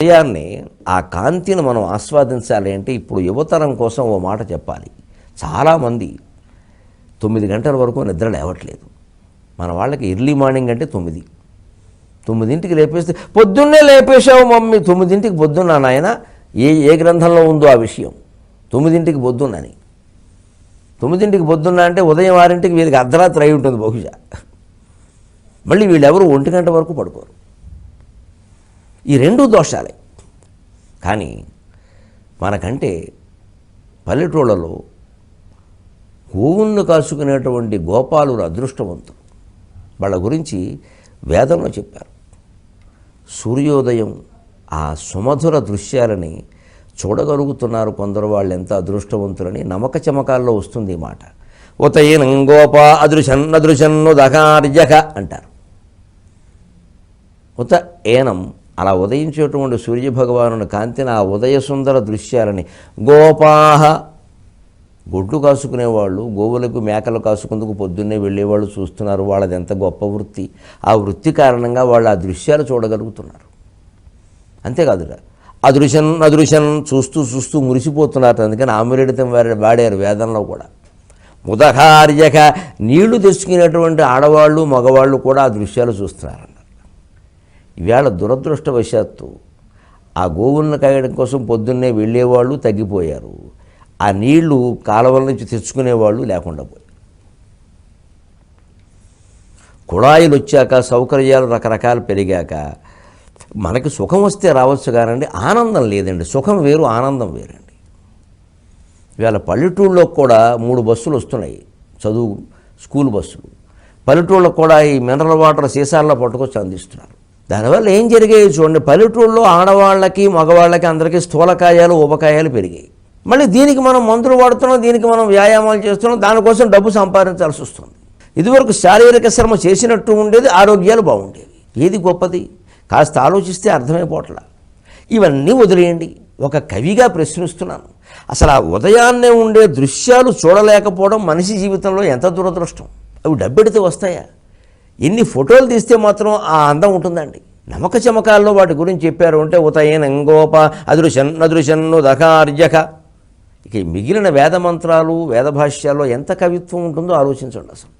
హృదయాన్ని ఆ కాంతిని మనం ఆస్వాదించాలి అంటే ఇప్పుడు యువతరం కోసం ఓ మాట చెప్పాలి. చాలామంది తొమ్మిది గంటల వరకు నిద్ర లేవట్లేదు. మన వాళ్ళకి ఎర్లీ మార్నింగ్ అంటే తొమ్మిది. తొమ్మిదింటికి లేపేస్తే పొద్దున్నే లేపేశావు మమ్మీ తొమ్మిదింటికి పొద్దున్న నాయన. ఏ ఏ గ్రంథంలో ఉందో ఆ విషయం? తొమ్మిదింటికి పొద్దున్నని తొమ్మిదింటికి పొద్దున్న అంటే ఉదయం ఆరింటికి వీళ్ళకి అర్ధరాత్రి అయి ఉంటుంది బహుశా. మళ్ళీ వీళ్ళెవరు ఒంటి గంట వరకు పడుకోరు. ఈ రెండు దోషాలే. కానీ మనకంటే పల్లెటూళ్ళలో గోవులను కాసుకునేటువంటి గోపాలులు అదృష్టవంతులు. వాళ్ళ గురించి వేదంలో చెప్పారు. సూర్యోదయం ఆ సుమధుర దృశ్యాలని చూడగలుగుతున్నారు కొందరు వాళ్ళు ఎంత అదృష్టవంతులని నమక చమకాల్లో వస్తుంది ఈ మాట. ఉతయనం గోప అదృశన్ అదృశన్ను దకార్యక అంటారు. ఉత ఏనం అలా ఉదయించేటువంటి సూర్యభగవాను కాంతిని ఆ ఉదయ సుందర దృశ్యాలని గోపాహ గొడ్లు కాసుకునేవాళ్ళు గోవులకు మేకలు కాసుకుందుకు పొద్దున్నే వెళ్ళేవాళ్ళు చూస్తున్నారు. వాళ్ళది ఎంత గొప్ప వృత్తి. ఆ వృత్తి కారణంగా వాళ్ళు ఆ దృశ్యాలు చూడగలుగుతున్నారు. అంతేకాదురా. అదృశ్యం అదృశ్యం చూస్తూ చూస్తూ మురిసిపోతున్నారు. అందుకని ఆమెరెడితం వారి వాడారు వేదంలో కూడా. ఉదహార్యక నీళ్ళు తెచ్చుకునేటువంటి ఆడవాళ్ళు మగవాళ్ళు కూడా ఆ దృశ్యాలు చూస్తున్నారు. ఈవేళ దురదృష్టవశాత్తు ఆ గోవులను కాయడం కోసం పొద్దున్నే వెళ్ళేవాళ్ళు తగ్గిపోయారు. ఆ నీళ్ళు కాలువల నుంచి తెచ్చుకునేవాళ్ళు లేకుండా పోయారు. కుళాయిలు వచ్చాక సౌకర్యాలు రకరకాలు పెరిగాక మనకి సుఖం వస్తే రావచ్చు కానండి ఆనందం లేదండి. సుఖం వేరు ఆనందం వేరండి. ఇవాళ పల్లెటూళ్ళలో కూడా మూడు బస్సులు వస్తున్నాయి. చదువు స్కూల్ బస్సులు. పల్లెటూళ్ళకు కూడా ఈ మినరల్ వాటర్ సీసాల్లో పట్టుకొచ్చి అందిస్తున్నారు. దానివల్ల ఏం జరిగాయి చూడండి పల్లెటూళ్ళలో ఆడవాళ్ళకి మగవాళ్ళకి అందరికీ స్థూలకాయాలు ఉపకాయాలు పెరిగాయి. మళ్ళీ దీనికి మనం మందులు వాడుతున్నాం దీనికి మనం వ్యాయామాలు చేస్తున్నాం దానికోసం డబ్బు సంపాదించాల్సి వస్తుంది. ఇదివరకు శారీరక శ్రమ చేసినట్టు ఉండేది ఆరోగ్యాలు బాగుండేవి. ఏది గొప్పది? కాస్త ఆలోచిస్తే అర్థమైపోవట్లా. ఇవన్నీ వదిలేయండి. ఒక కవిగా ప్రశ్నిస్తున్నాను. అసలు ఆ ఉదయాన్నే ఉండే దృశ్యాలు చూడలేకపోవడం మనిషి జీవితంలో ఎంత దురదృష్టం? అవి డబ్బెడితే వస్తాయా? ఎన్ని ఫోటోలు తీస్తే మాత్రం ఆ అందం ఉంటుందండి. నమ్మక చమకాల్లో వాటి గురించి చెప్పారు అంటే ఉతయన ఎంగోప అదృశన్ అదృశన్ను దకార్యక ఇక మిగిలిన వేద మంత్రాలు వేద భాష్యాల్లో ఎంత కవిత్వం ఉంటుందో ఆలోచించండి అసలు.